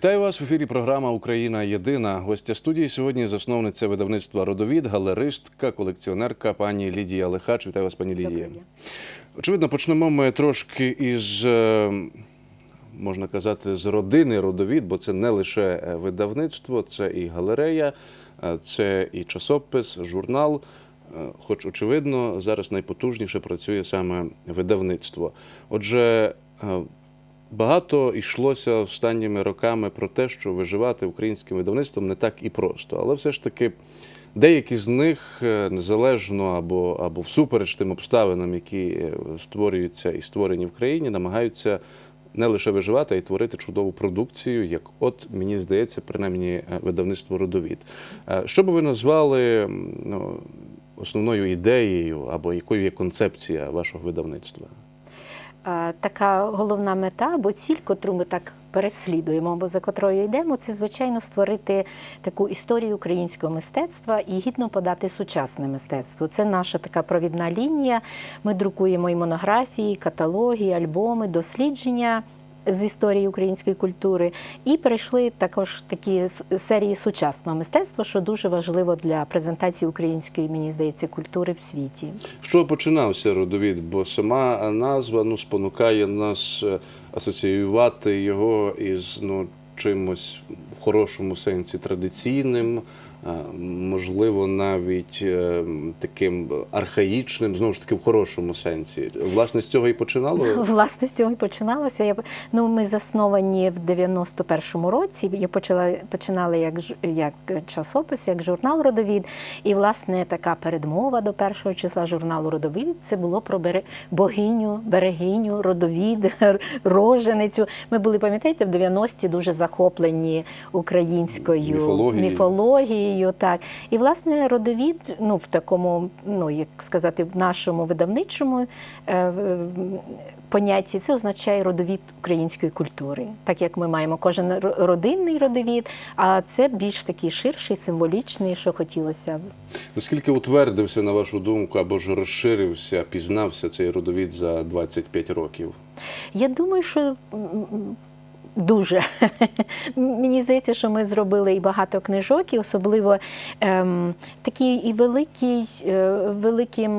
Вітаю вас в ефірі. Програма Україна Єдина. Гостя студії сьогодні засновниця видавництва Родовід, галеристка, колекціонерка пані Лідія Лихач. Вітаю вас, пані Лідія. Очевидно, почнемо ми трошки із, е, можна казати, з родини Родовід, бо це не лише е, видавництво, це і галерея, е, це і часопис, журнал. Хоч, очевидно, зараз найпотужніше працює саме видавництво. Отже, Багато йшлося останніми роками про те, що виживати українським видавництвом не так і просто. Але все ж таки деякі з них е, незалежно або, або всупереч тим обставинам, які е, створюються і створені в країні, намагаються не лише виживати, а й творити чудову продукцію, як от мені здається, принаймні е, видавництво родовід. Що би ви назвали ну, основною ідеєю або якою є концепція вашого видавництва? Така головна мета або ціль, котру ми так переслідуємо, або за котрою йдемо, це звичайно створити таку історію українського мистецтва і гідно подати сучасне мистецтво. Це наша така провідна лінія. Ми друкуємо і монографії, каталоги, альбоми, дослідження. З історії української культури і перейшли також такі серії сучасного мистецтва, що дуже важливо для презентації української, мені здається, культури в світі. Що починався родовід? Бо сама назва ну, спонукає нас е, асоціювати його із ну, чимось в хорошому сенсі традиційним, можливо, навіть е, таким архаїчним, знову ж таки, в хорошому сенсі. Власне, з цього і починало. Власне, з цього і починалося. Я, ну, ми засновані в 91-му році. Я почала, починали як, ж- як часопис, як журнал Родовід. І, власне, така передмова до першого числа журналу Родовід це було про богиню, берегиню, родовід, роженицю. Ми були, пам'ятаєте, в 90-ті дуже захоплені українською Міфологією. міфологією. Так. І, власне, родовід, ну, в такому, ну, як сказати, в нашому видавничому е, понятті це означає родовід української культури, так як ми маємо кожен родинний родовід, а це більш такий ширший, символічний, що хотілося б. Наскільки утвердився, на вашу думку, або ж розширився, пізнався цей родовід за 25 років? Я думаю, що дуже мені здається, що ми зробили і багато книжок, і особливо ем, такий і великий, е, великим,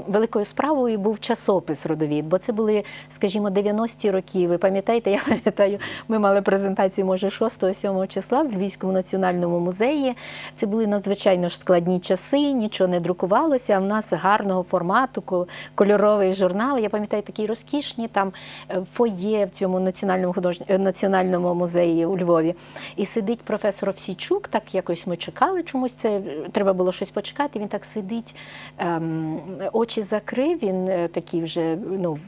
великою справою був часопис родовід, бо це були, скажімо, 90-ті роки. Ви пам'ятаєте, я пам'ятаю, ми мали презентацію, може, 6-7 числа в Львівському національному музеї. Це були надзвичайно ж складні часи, нічого не друкувалося. А в нас гарного формату, кольоровий журнал. Я пам'ятаю такі розкішні там е, фоє в цьому національному худож... національному музеї у Львові. І сидить професор Овсійчук, так якось ми чекали чомусь. Це треба було щось почекати. Він так сидить, ем, очі закрив. Він е, такий вже ну.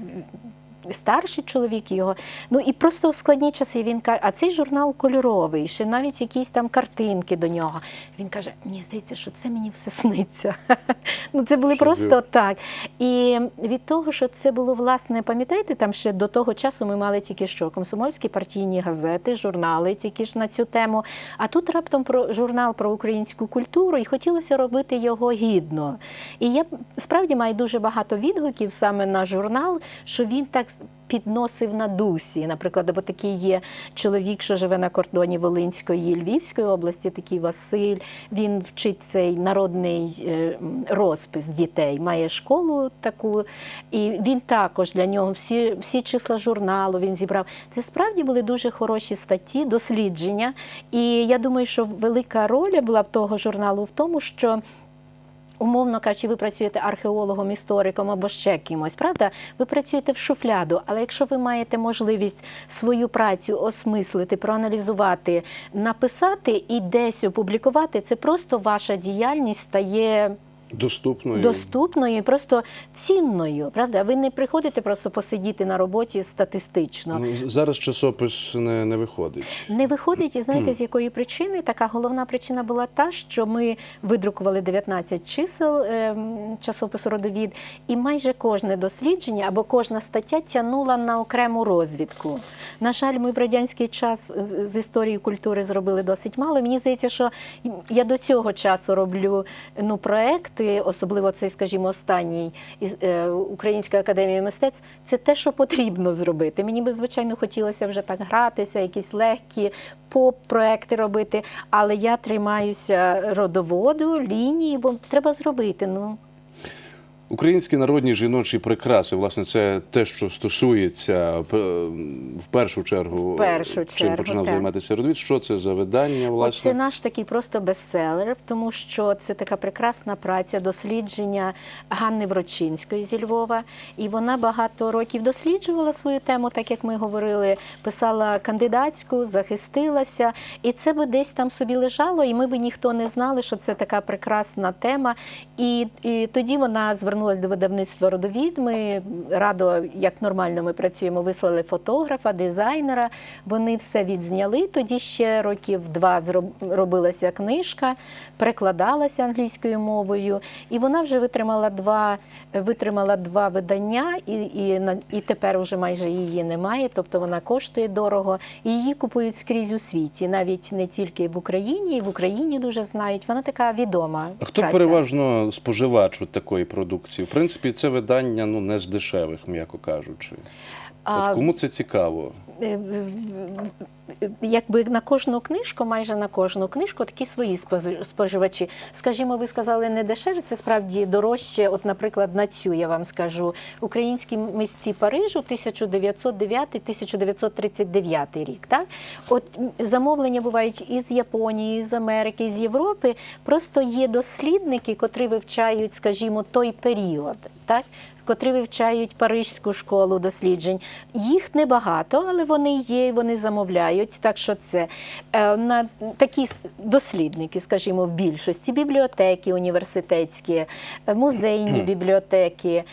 Старший чоловік його. Ну і просто в складні часи він каже, а цей журнал кольоровий, ще навіть якісь там картинки до нього. Він каже: мені здається, що це мені все сниться. ну це були Що просто так. І від того, що це було власне, пам'ятаєте, там ще до того часу ми мали тільки що комсомольські партійні газети, журнали, тільки ж на цю тему. А тут раптом про журнал про українську культуру, і хотілося робити його гідно. І я справді маю дуже багато відгуків саме на журнал, що він так підносив на дусі. Наприклад, або такий є чоловік, що живе на кордоні Волинської і Львівської області, такий Василь. Він вчить цей народний е, розпис дітей, має школу таку, і він також для нього всі, всі числа журналу він зібрав. Це справді були дуже хороші статті, дослідження. І я думаю, що велика роль була в того журналу в тому, що. Умовно кажучи, ви працюєте археологом, істориком або ще кимось, правда? Ви працюєте в шуфляду, але якщо ви маєте можливість свою працю осмислити, проаналізувати, написати і десь опублікувати, це просто ваша діяльність стає Доступною. доступною і просто цінною. Правда? Ви не приходите просто посидіти на роботі статистично. Ну, зараз часопис не, не виходить. Не виходить, і знаєте, з якої причини? Така головна причина була та, що ми видрукували 19 чисел ем, часопису родовід, і майже кожне дослідження або кожна стаття тягнула на окрему розвідку. На жаль, ми в радянський час з історії культури зробили досить мало. Мені здається, що я до цього часу роблю ну, проект тексти, особливо цей, скажімо, останній е, Української академії мистецтв, це те, що потрібно зробити. Мені би звичайно хотілося вже так гратися, якісь легкі поп-проекти робити, але я тримаюся родоводу, лінії, бо треба зробити. Ну Українські народні жіночі прикраси, власне, це те, що стосується п- в першу чергу, В першу чим чергу, починав так. займатися родовід. Що це за видання, власне? це наш такий просто бестселер, тому що це така прекрасна праця дослідження Ганни Врочинської зі Львова. І вона багато років досліджувала свою тему, так як ми говорили, писала кандидатську, захистилася. І це би десь там собі лежало, і ми би ніхто не знали, що це така прекрасна тема. І, і тоді вона звернулася до видавництва родовід. Ми радо, як нормально ми працюємо, вислали фотографа, дизайнера. Вони все відзняли. Тоді ще років два робилася книжка, перекладалася англійською мовою, і вона вже витримала два, витримала два видання, і, і, і тепер вже майже її немає. Тобто вона коштує дорого, і її купують скрізь у світі, навіть не тільки в Україні, і в Україні дуже знають. Вона така відома. А Хто праця. переважно споживач от такої продукції? В принципі, це видання ну не з дешевих, м'яко кажучи. От кому це цікаво? Е, е, Якби на кожну книжку, майже на кожну книжку, такі свої споживачі. Скажімо, ви сказали не дешеві, це справді дорожче. От, наприклад, на цю я вам скажу. Українські місці Парижу 1909-1939 рік. Так? От замовлення бувають із Японії, з Америки, з Європи. Просто є дослідники, котрі вивчають, скажімо, той період. Так? Котрі вивчають Паризьку школу досліджень. Їх небагато, але вони є, і вони замовляють. Так що це е, на такі дослідники, скажімо, в більшості бібліотеки університетські, музейні бібліотеки.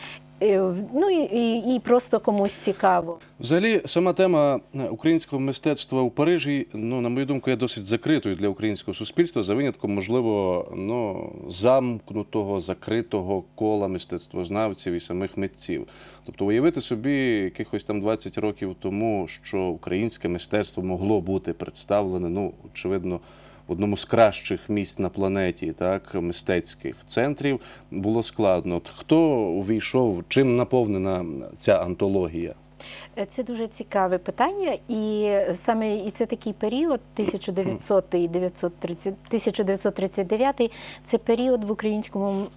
Е, Ну і, і, і просто комусь цікаво. Взагалі, сама тема е, українського мистецтва у Парижі, ну на мою думку, є досить закритою для українського суспільства, за винятком, можливо, ну замкнутого, закритого кола мистецтвознавців і самих митців. Тобто, уявити собі якихось там 20 років тому, що українське мистецтво могло бути представлене, ну очевидно. В одному з кращих місць на планеті, так мистецьких центрів було складно. Хто увійшов, чим наповнена ця антологія? Е, Це дуже цікаве питання, і саме і це такий період 1900 і 930 1939 це період в українському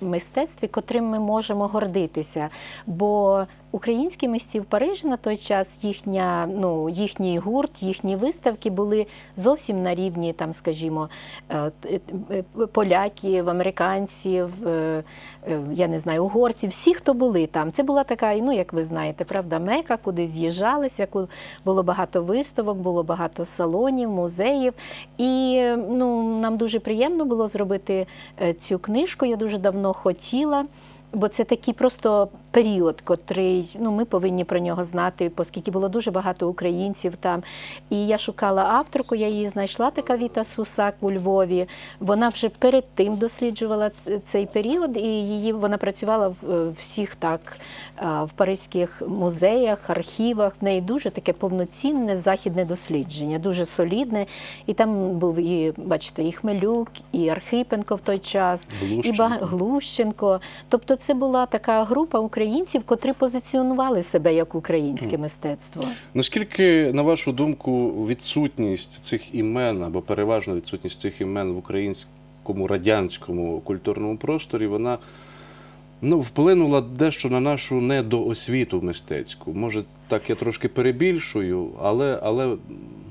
мистецтві, котрим ми можемо гордитися. Бо українські митці в Парижі на той час їхня, ну, їхній гурт, їхні виставки були зовсім на рівні, там, скажімо, е, е, поляків, американців, е, я не знаю, угорців, всі, хто були там. Це була така, ну як ви знаєте, правда, мека, куди з'їжджалися, було багато виставок, було багато салонів, музеїв. І ну, нам дуже приємно було зробити цю книжку. Я дуже давно хотіла. Бо це такий просто період, котрий ну ми повинні про нього знати, оскільки було дуже багато українців там. І я шукала авторку, я її знайшла, така Віта Сусак у Львові. Вона вже перед тим досліджувала цей період, і її вона працювала в е, всіх так е, в паризьких музеях, архівах. В неї дуже таке повноцінне західне дослідження, дуже солідне. І там був і, бачите, і Хмелюк, і Архипенко в той час, і Глущенко. бага... Глущенко. Тобто це була така група українців, котрі позиціонували себе як українське мистецтво. Наскільки, на вашу думку, відсутність цих імен або переважна відсутність цих імен в українському радянському культурному просторі, вона ну, вплинула дещо на нашу недоосвіту мистецьку? Може, так я трошки перебільшую, але, але,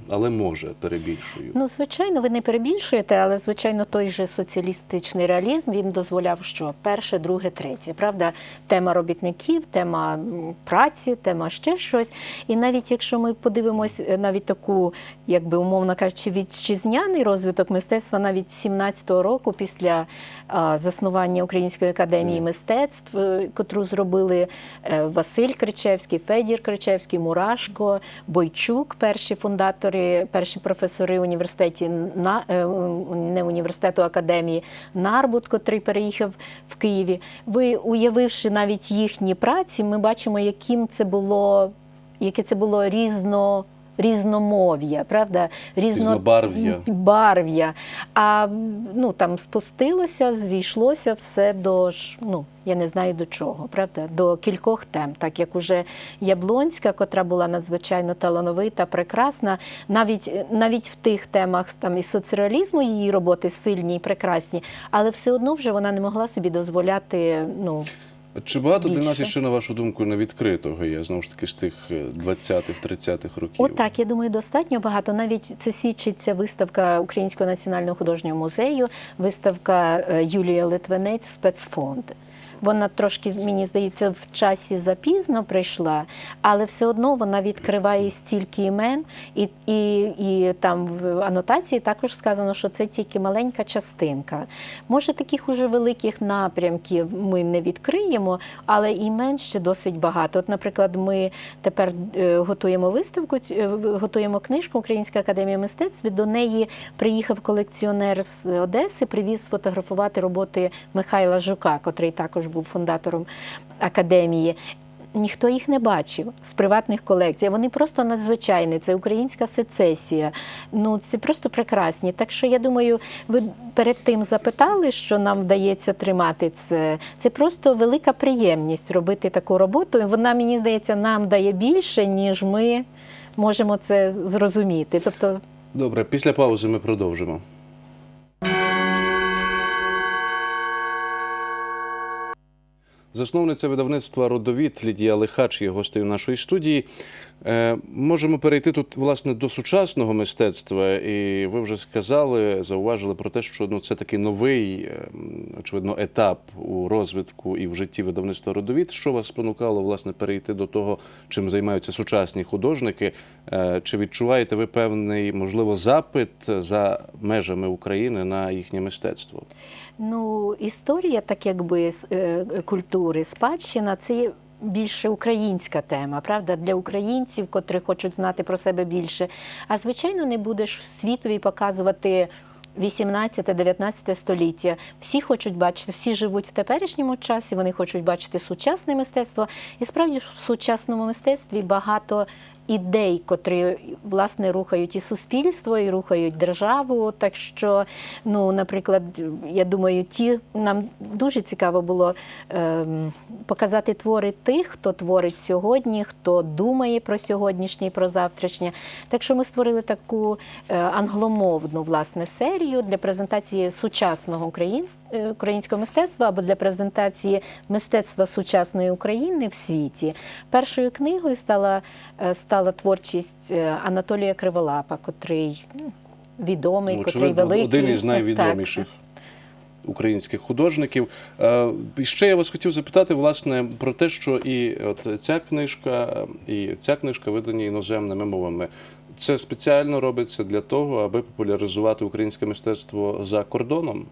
але може перебільшую. Ну, звичайно, ви не перебільшуєте, але звичайно, той же соціалістичний реалізм він дозволяв, що перше, друге, третє. Правда, тема робітників, тема праці, тема ще щось. І навіть якщо ми подивимось е, навіть таку, якби умовно кажучи, вітчизняний розвиток мистецтва, навіть 17-го року, після а, заснування Української академії мистецтв, е, котру зробили е, Василь Кричевський, Федір Кричевський, Мурашко, Бойчук, перші фундатори, перші професори університеті на е, не університету академії Нарбут, котрий переїхав в Києві. Ви уявивши навіть їхні праці, ми бачимо, яким це було, яке це було різно. Різномов'я, правда? Різно... Різнобарв'я. Барв'я. А ну, там спустилося, зійшлося все до ж, ну, я не знаю до чого, правда? До кількох тем, так як уже Яблонська, котра була надзвичайно талановита, прекрасна, навіть, навіть в тих темах там і соцреалізму її роботи сильні і прекрасні, але все одно вже вона не могла собі дозволяти. Ну, Чи багато для нас Більше. ще, на вашу думку, невідкритого є, знову ж таки, з тих е, 20-х, 30-х років? Отак, я думаю, достатньо багато. Навіть це свідчиться виставка Українського національного художнього музею, виставка е, Юлія Литвинець спецфонд. Вона трошки, мені здається, в часі запізно прийшла, але все одно вона відкриває стільки імен, і, і, і там в анотації також сказано, що це тільки маленька частинка. Може, таких уже великих напрямків ми не відкриємо, але імен ще досить багато. От, наприклад, ми тепер е, готуємо виставку, е, готуємо книжку Українська академія мистецтв. До неї приїхав колекціонер з Одеси, привіз сфотографувати роботи Михайла Жука, котрий також був фундатором академії. Ніхто їх не бачив з приватних колекцій. Вони просто надзвичайні. Це українська сецесія. Ну це просто прекрасні. Так що я думаю, ви перед тим запитали, що нам вдається тримати це. Це просто велика приємність робити таку роботу. Вона мені здається, нам дає більше, ніж ми можемо це зрозуміти. Тобто, Добре, після паузи ми продовжимо. Засновниця видавництва Родовід Лідія Лихач є гостею нашої студії. Е, можемо перейти тут власне до сучасного мистецтва, і ви вже сказали, зауважили про те, що ну це такий новий, е, очевидно, етап у розвитку і в житті видавництва Родовід. Що вас спонукало власне перейти до того, чим займаються сучасні художники? Е, Чи відчуваєте ви певний, можливо, запит за межами України на їхнє мистецтво? ну, історія, так якби е, культури, спадщина, це більше українська тема, правда, для українців, котрі хочуть знати про себе більше. А звичайно, не будеш світові показувати. 18-19 століття. Всі хочуть бачити, всі живуть в теперішньому часі, вони хочуть бачити сучасне мистецтво. І справді в сучасному мистецтві багато ідей, котрі власне рухають і суспільство, і рухають державу. Так що, ну, наприклад, я думаю, ті нам дуже цікаво було ем, показати твори тих, хто творить сьогодні, хто думає про сьогоднішнє і про завтрашнє. Так що ми створили таку е, англомовну власне серію для презентації сучасного е, українського мистецтва або для презентації мистецтва сучасної України в світі. Першою книгою стала, е, стала творчість е, Анатолія Криволапа, котрий ну, відомий, Ну, котрий великий. один із Так. найвідоміших українських художників. Е, І ще я вас хотів запитати власне про те, що і от ця книжка, і ця книжка видані іноземними мовами. Це спеціально робиться для того, аби популяризувати українське мистецтво за кордоном.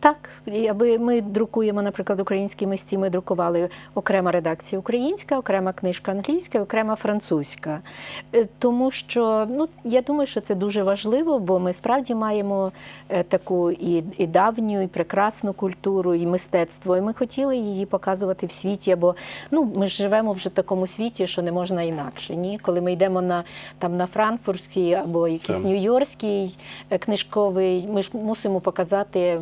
Так, аби ми друкуємо, наприклад, українські мисці, ми друкували окрема редакція українська, окрема книжка англійська, окрема французька. Е, Тому що ну я думаю, що це дуже важливо, бо ми справді маємо е, таку і, і давню, і прекрасну культуру, і мистецтво. І ми хотіли її показувати в світі. Або ну ми ж живемо вже в такому світі, що не можна інакше. Ні, коли ми йдемо на там на франкфуртський або якийсь Так. нью-йоркський е, книжковий, ми ж мусимо показати.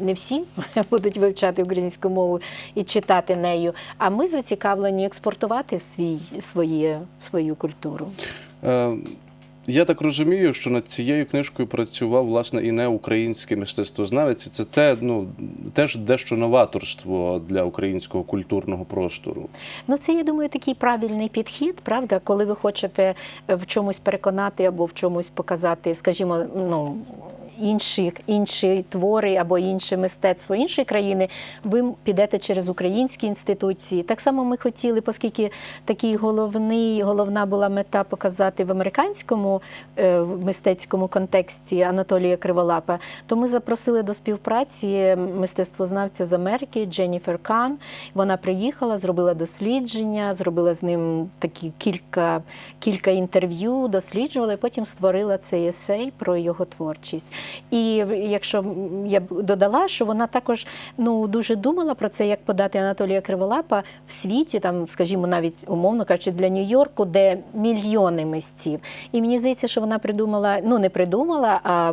Не всі будуть вивчати українську мову і читати нею, а ми зацікавлені експортувати свій, своє, свою культуру. Я так розумію, що над цією книжкою працював власне і не український мистецтвознавець. І Це те, ну теж дещо новаторство для українського культурного простору. Ну, це, я думаю, такий правильний підхід, правда, коли ви хочете е, в чомусь переконати або в чомусь показати, скажімо, ну. Інші, інші твори або інше мистецтво іншої країни, ви підете через українські інституції. Так само ми хотіли, оскільки такий головний, головна була мета показати в американському е, мистецькому контексті Анатолія Криволапа, то ми запросили до співпраці мистецтвознавця з Америки Дженніфер Кан. Вона приїхала, зробила дослідження, зробила з ним такі кілька, кілька інтерв'ю, досліджувала, і потім створила цей есей про його творчість. І якщо я б додала, що вона також ну дуже думала про це, як подати Анатолія Криволапа в світі, там, скажімо, навіть умовно кажучи, для Нью-Йорку, де мільйони мисців. І мені здається, що вона придумала, ну не придумала, а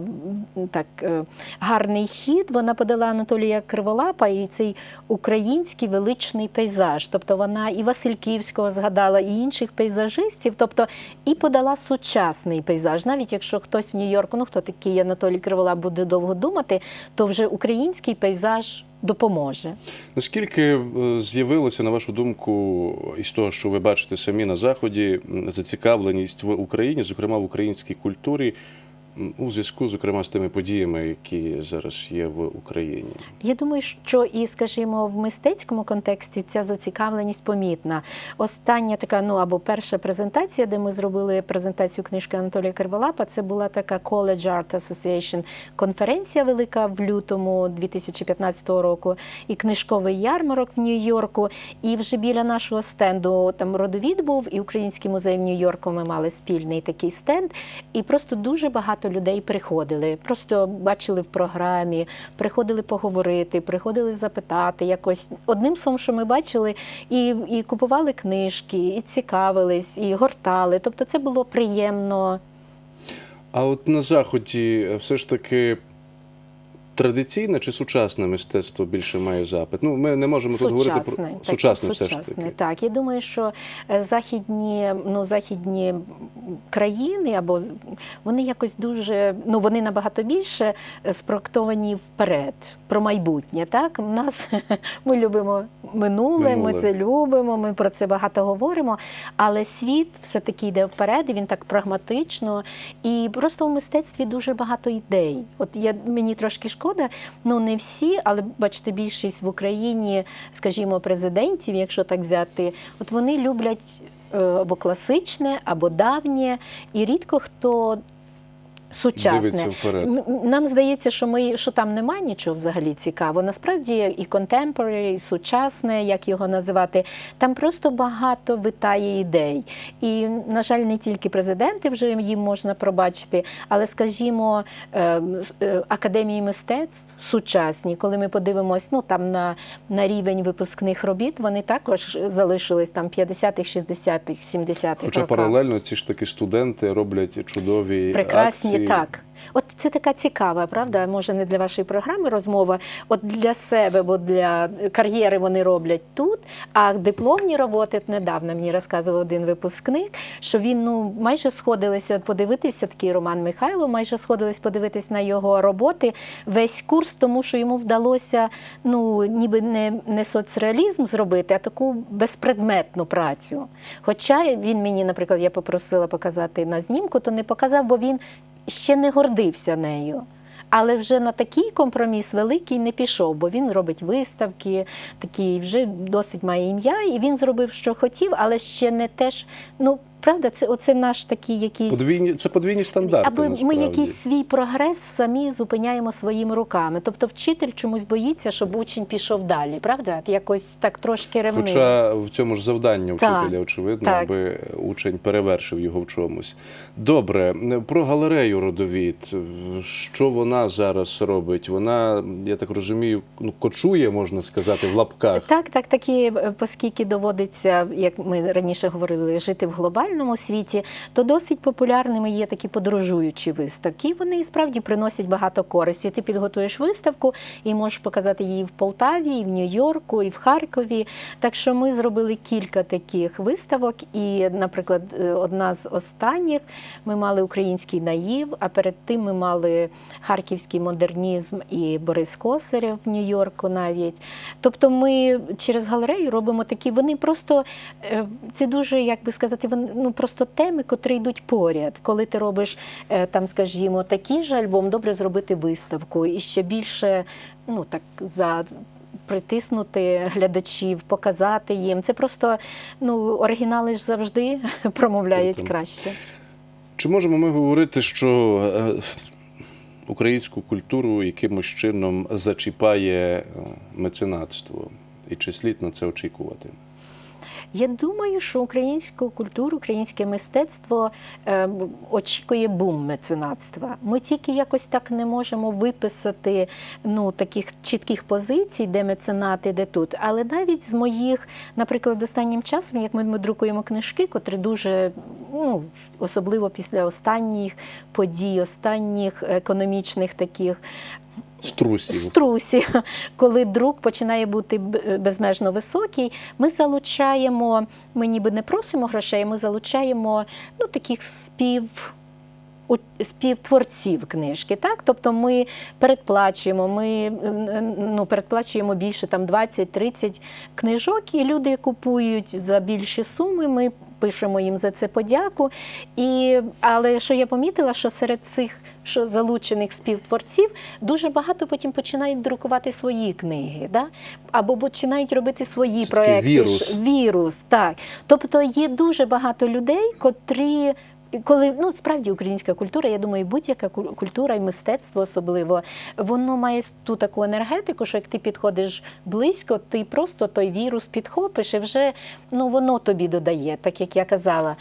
так е, гарний хід. Вона подала Анатолія Криволапа і цей український величний пейзаж. Тобто вона і Васильківського згадала, і інших пейзажистів, тобто і подала сучасний пейзаж. Навіть якщо хтось в Нью-Йорку, ну хто такий Анатолій Криволап буде довго думати, то вже український пейзаж допоможе. Наскільки е, з'явилося, на вашу думку, із того, що ви бачите самі на заході, зацікавленість в Україні, зокрема в українській культурі, у зв'язку, зокрема, з тими подіями, які зараз є в Україні? Я думаю, що і, скажімо, в мистецькому контексті ця зацікавленість помітна. Остання така, ну або перша презентація, де ми зробили презентацію книжки Анатолія Криволапа, це була така College Art Association конференція велика в лютому 2015 року, і книжковий ярмарок в Нью-Йорку. І вже біля нашого стенду там родовід був, і Український музей в Нью-Йорку ми мали спільний такий стенд. І просто дуже багато людей приходили. Просто бачили в програмі, приходили поговорити, приходили запитати якось. Одним словом, що ми бачили, і, і купували книжки, і цікавились, і гортали. Тобто це було приємно. А от на заході е, все ж таки. Традиційне чи сучасне мистецтво більше має запит? Ну, ми не можемо тут говорити про так, сучасне, все ж сучасне, таки. Так, я думаю, що е, західні, ну, західні країни або вони якось дуже, ну вони набагато більше е, спроектовані вперед, про майбутнє. Так, у нас ми любимо минуле, Минуле. ми це любимо, ми про це багато говоримо. Але світ все таки йде вперед, і він так прагматично. І просто в мистецтві дуже багато ідей. От я мені трошки шкода, ну не всі, але бачите, більшість в Україні, скажімо, президентів, якщо так взяти, от вони люблять е, або класичне, або давнє, і рідко хто. Сучасне вперед. Нам здається, що ми що там немає нічого взагалі цікавого. Насправді і contemporary, і сучасне, як його називати, там просто багато витає ідей. І, на жаль, не тільки президенти вже їм можна пробачити, але, скажімо, е, с- е, академії мистецтв сучасні, коли ми подивимось ну, там на, на рівень випускних робіт, вони також залишились там 50-х, 60-х, 70-х Хоча роках. паралельно ці ж таки студенти роблять чудові Прекрасні, акції. так. От це така цікава, правда? Може, не для вашої програми розмова. От для себе, бо для кар'єри вони роблять тут. А дипломні роботи от недавно мені розказував один випускник, що він ну майже сходилися подивитися, такий Роман Михайло, майже сходились подивитись на його роботи весь курс, тому що йому вдалося ну ніби не, не соцреалізм зробити, а таку безпредметну працю. Хоча він мені, наприклад, я попросила показати на знімку, то не показав, бо він ще не гордився нею. Але вже на такий компроміс великий не пішов, бо він робить виставки, такі вже досить має ім'я, і він зробив, що хотів, але ще не теж. Ну, правда, це оце наш такий якийсь. Подвійні, це подвійні стандарти. Аби ми якийсь свій прогрес самі зупиняємо своїми руками. Тобто вчитель чомусь боїться, щоб учень пішов далі, правда? Якось так трошки ревниво. Хоча в цьому ж завдання Так, очевидно, так. аби учень перевершив його в чомусь. Добре, про галерею родовід. Що вона зараз робить? Вона, я так розумію, ну, кочує, можна сказати, в лапках. Так, так, такі, е, оскільки доводиться, як ми раніше говорили, жити в глобальному світі, то досить популярними є такі подорожуючі виставки. Вони і справді приносять багато користі. Ти підготуєш виставку і можеш показати її в Полтаві, і в Нью-Йорку, і в Харкові. Так що ми зробили кілька таких виставок. І, наприклад, е, одна з останніх ми мали український наїв, а перед тим ми мали харківський модернізм і Борис Косарєв в Нью-Йорку навіть. Тобто ми через галерею робимо такі, вони просто е, це дуже, як би сказати, вони ну просто теми, котрі йдуть поряд. Коли ти робиш е, там, скажімо, такий же альбом, добре зробити виставку і ще більше, ну так за. Притиснути глядачів, показати їм. Це просто ну оригінали ж завжди промовляють краще. Чи можемо ми говорити, що е, українську культуру якимось чином зачіпає е, меценатство? І чи слід на це очікувати? Я думаю, що українську культуру, українське мистецтво е, очікує бум меценатства. Ми тільки якось так не можемо виписати ну, таких чітких позицій, де меценати, де тут. Але навіть з моїх, наприклад, останнім часом, як ми, ми друкуємо книжки, котрі дуже, ну, особливо після останніх подій, останніх економічних таких Струсів. струсі, коли друк починає бути безмежно високий, ми залучаємо, ми ніби не просимо грошей, ми залучаємо ну, таких спів. Співтворців книжки, так тобто ми передплачуємо, ми ну, передплачуємо більше там 20-30 книжок, і люди купують за більші суми. Ми пишемо їм за це подяку. І, але що я помітила, що серед цих що залучених співтворців дуже багато потім починають друкувати свої книги, да? або починають робити свої Це проекти. вірус. Вірус, так. Тобто є дуже багато людей, котрі. Коли ну справді українська культура, я думаю, будь-яка культура і мистецтво особливо, воно має ту таку енергетику, що як ти підходиш близько, ти просто той вірус підхопиш і вже ну воно тобі додає, так як я казала.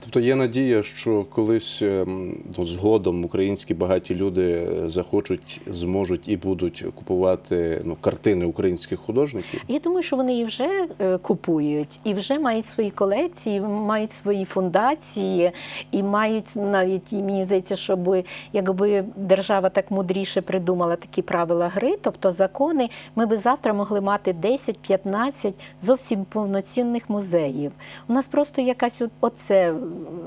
Тобто є надія, що колись ем, ну, згодом українські багаті люди е, захочуть, зможуть і будуть купувати ну, картини українських художників. Я думаю, що вони і вже е, купують, і вже мають свої колекції, мають свої фундації, і мають навіть і мені здається, щоб якби держава так мудріше придумала такі правила гри, тобто закони, ми би завтра могли мати 10-15 зовсім повноцінних музеїв. У нас просто якась оце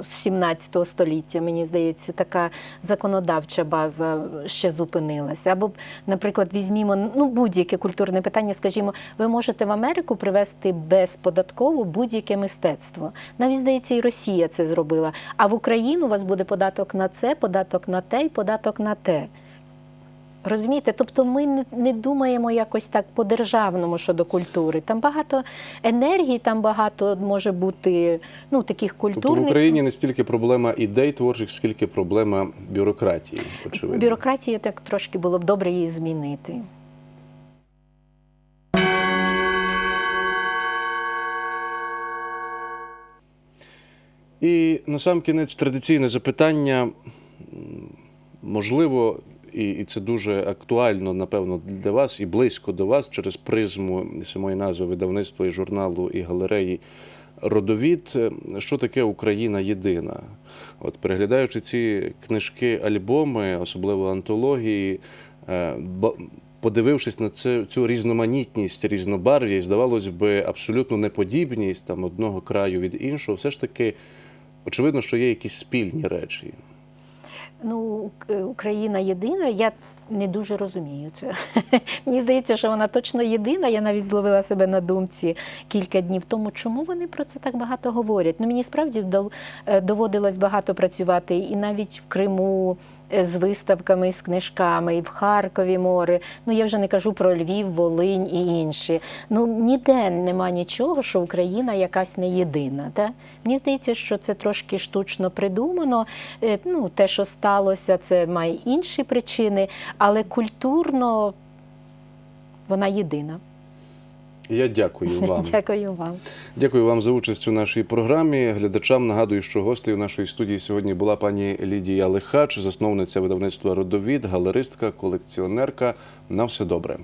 17 століття, мені здається, така законодавча база ще зупинилася. Або, наприклад, візьмімо ну, будь-яке культурне питання, скажімо, ви можете в Америку привезти безподатково будь-яке мистецтво. Навіть здається, і Росія це зробила. А в Україну у вас буде податок на це, податок на те і податок на те. Розумієте, тобто ми не, не думаємо якось так по-державному щодо культури. Там багато енергії, там багато може бути ну, таких Тобто в. Україні не стільки проблема ідей творчих, скільки проблема бюрократії. Очевидно. Бюрократія так трошки було б добре її змінити. І на сам кінець традиційне запитання. Можливо, і, і це дуже актуально, напевно, для вас і близько до вас через призму самої назви видавництва і журналу і галереї Родовід. Що таке Україна єдина? От переглядаючи ці книжки, альбоми, особливо антології, е, подивившись на це, цю різноманітність, різнобарвість, здавалось би, абсолютну неподібність там одного краю від іншого, все ж таки очевидно, що є якісь спільні речі. Ну, Україна єдина. Я не дуже розумію це. Мені здається, що вона точно єдина. Я навіть зловила себе на думці кілька днів тому, чому вони про це так багато говорять. Ну, мені справді е, доводилось багато працювати і навіть в Криму. Е, З виставками, з книжками, і в Харкові море. Ну я вже не кажу про Львів, Волинь і інші. Ну ніде нема нічого, що Україна якась не єдина. Та? Мені здається, що це трошки штучно придумано. Е, Ну, те, що сталося, це має інші причини, але культурно вона єдина. Я дякую вам. Дякую вам. Дякую вам за участь у нашій програмі. Глядачам нагадую, що гостею нашої студії сьогодні була пані Лідія Лихач, засновниця видавництва Родовід, галеристка, колекціонерка. На все добре.